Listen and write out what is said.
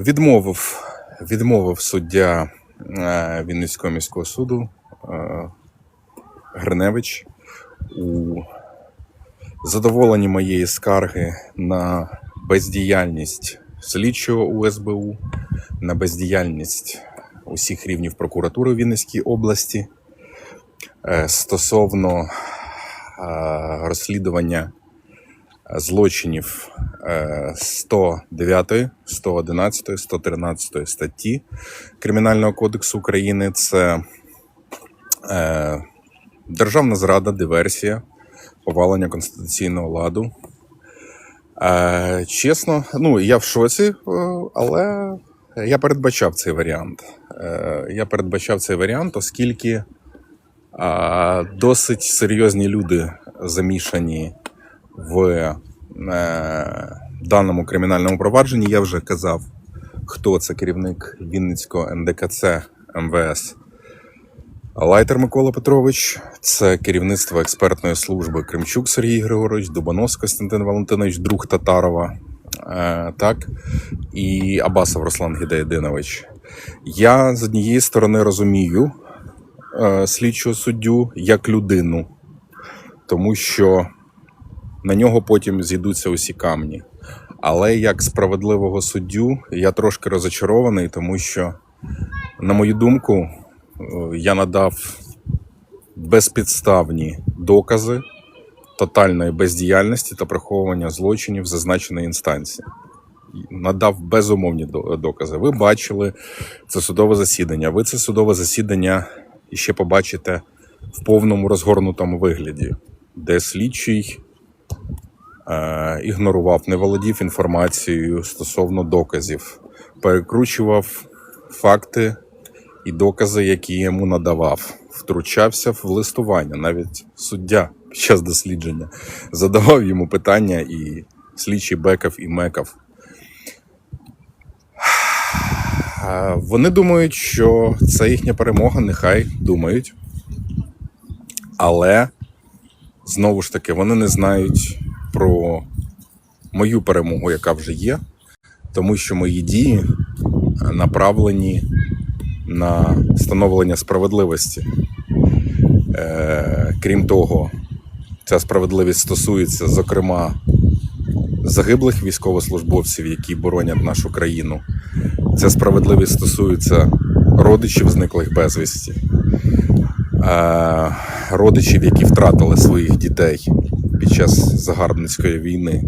Відмовив, відмовив суддя е, Вінницького міського суду е, Гриневич у задоволенні моєї скарги на бездіяльність слідчого УСБУ, на бездіяльність усіх рівнів прокуратури Вінницькій області е, стосовно розслідування злочинів е, 109, 111, 113 статті Кримінального кодексу України. Це е, державна зрада, диверсія, повалення конституційного ладу. Е, чесно, ну я в шоці, е, але я передбачав цей варіант. Я передбачав цей варіант, оскільки досить серйозні люди замішані в е, даному кримінальному провадженні. Я вже казав, хто це керівник Вінницького НДКЦ МВС. Лайтер Микола Петрович, це керівництво експертної служби Кримчук Сергій Григорович, Дубонос Костянтин Валентинович, друг Татарова, е, так, і Абасов Руслан Гідеєдинович. Я з однієї сторони розумію е, слідчого суддю як людину, тому що на нього потім зійдуться усі камні. Але як справедливого суддю я трошки розочарований, тому що, на мою думку, е, я надав безпідставні докази тотальної бездіяльності та приховування злочинів зазначеної інстанції. Надав безумовні докази. Ви бачили це судове засідання. Ви це судове засідання іще побачите в повному розгорнутому вигляді, де слідчий ігнорував, не володів інформацією стосовно доказів, перекручував факти і докази, які йому надавав, втручався в листування. Навіть суддя під час дослідження задавав йому питання, і слідчий бекав і мекав. Е, Вони думають, що це їхня перемога, нехай думають. Але знову ж таки, вони не знають про мою перемогу, яка вже є, тому що мої дії е, направлені на встановлення справедливості. Е, крім того, ця справедливість стосується, зокрема, загиблих військовослужбовців, які боронять нашу країну. Ця справедливість стосується родичів зниклих безвісті, е, родичів, які втратили своїх дітей під час загарбницької війни.